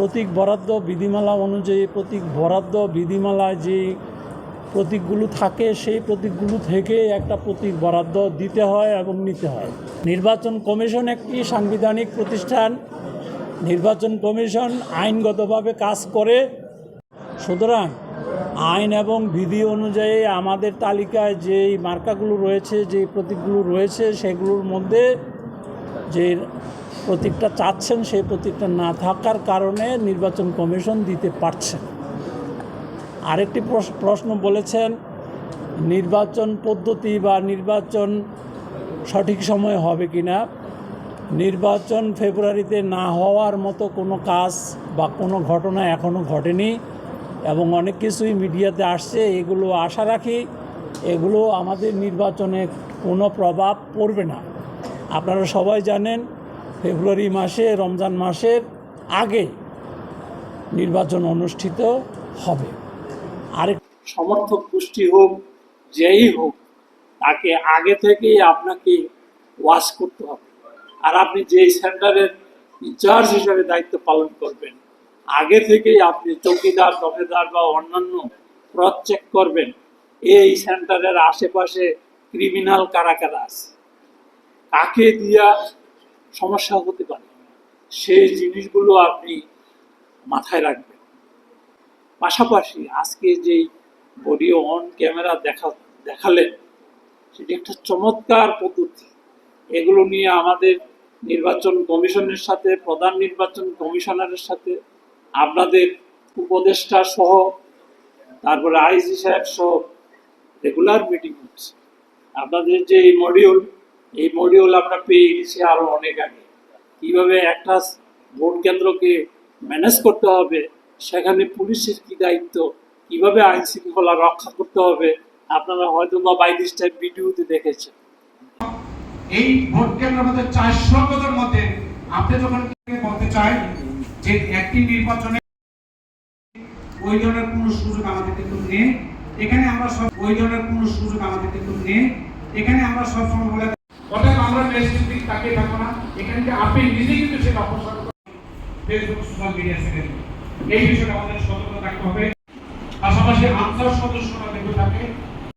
প্রতীক বরাদ্দ বিধিমালা অনুযায়ী প্রতীক বরাদ্দ বিধিমালায় যে প্রতীকগুলো থাকে, সেই প্রতীকগুলো থেকে একটা প্রতীক বরাদ্দ দিতে হয় এবং নিতে হয়। নির্বাচন কমিশন একটি সাংবিধানিক প্রতিষ্ঠান। নির্বাচন কমিশন আইনগতভাবে কাজ করে। সুতরাং আইন এবং বিধি অনুযায়ী আমাদের তালিকায় যেই মার্কাগুলো রয়েছে, যেই প্রতীকগুলো রয়েছে, সেগুলোর মধ্যে যে প্রতীকটা চাচ্ছেন সেই প্রতীকটা না থাকার কারণে নির্বাচন কমিশন দিতে পারছে আরেকটি প্রশ- প্রশ্ন বলেছেন, নির্বাচন পদ্ধতি বা নির্বাচন সঠিক সময়ে হবে কি না? নির্বাচন ফেব্রুয়ারিতে না হওয়ার মতো কোনো কাজ বা কোনো ঘটনা এখনও ঘটেনি এবং অনেক কিছুই মিডিয়াতে আসছে। এগুলো আশা রাখি, এগুলো আমাদের নির্বাচনে কোনো প্রভাব পড়বে না। আপনারা সবাই জানেন, ফেব্রুয়ারি মাসে, রমজান মাসের আগে নির্বাচন অনুষ্ঠিত হবে। আরেক সমর্থক গোষ্ঠী হোক, যেই হোক, তাকে আগে থেকেই আপনাকে ওয়াশ করতে হবে। আর আপনি যেই সেন্টারের ইনচার্জ হিসাবে দায়িত্ব পালন করবেন, আগে থেকেই আপনি চৌকিদার, দফেদার বা অন্যান্য ক্রস চেক করবেন, এই সেন্টারের আশেপাশে ক্রিমিনাল কারা কারা আছে? কাকে দিয়া সমস্যা হতে পারে। সেই জিনিসগুলো আপনি মাথায় রাখবেন। পাশাপাশি আজকে যেই বডি অন ক্যামেরা দেখা, দেখালেন, সেটি একটা চমৎকার পদ্ধতি। এগুলো নিয়ে আমাদের নির্বাচন কমিশনের সাথে, প্রধান নির্বাচন কমিশনারের সাথে, আপনাদের উপদেষ্টা সহ, তারপরে আইজি সাহেব সহ রেগুলার মিটিং হচ্ছে। আপনাদের যে মডিউল এই মডিউল আমরা পেয়ে গেছি আরও অনেক আগে। কীভাবে একটা ভোট কেন্দ্রকে ম্যানেজ করতে হবে, সেখানে পুলিশের কি দায়িত্ব, কীভাবে আইন শৃঙ্খলা রক্ষা করতে হবে, আপনারা হয়তো বা বাই দিস টাইপ ভিডিওতে দেখেছেন। এই ভোট কেন্দ্রের মধ্যে চারশো পদের মধ্যে, আপনি যখন বলতে চাই, যে একটি নির্বাচনে ওই ধরনের কোনো সুযোগ আমাদের কিন্তু নেই। এখানে আমরা সব ওই ধরনের কোনো সুযোগ আমাদের কিন্তু নেই। এখানে আমরা সব সময় বলে দেশের তাকিয়ে থাকব না। এখান থেকে আপনি নিজে কিন্তু সেটা অপসার ফেসবুক সোশ্যাল মিডিয়া থেকে এই বিষয়টা আমাদের সতর্ক থাকতে হবে। পাশাপাশি আনসার সদস্যরা দেখে থাকে।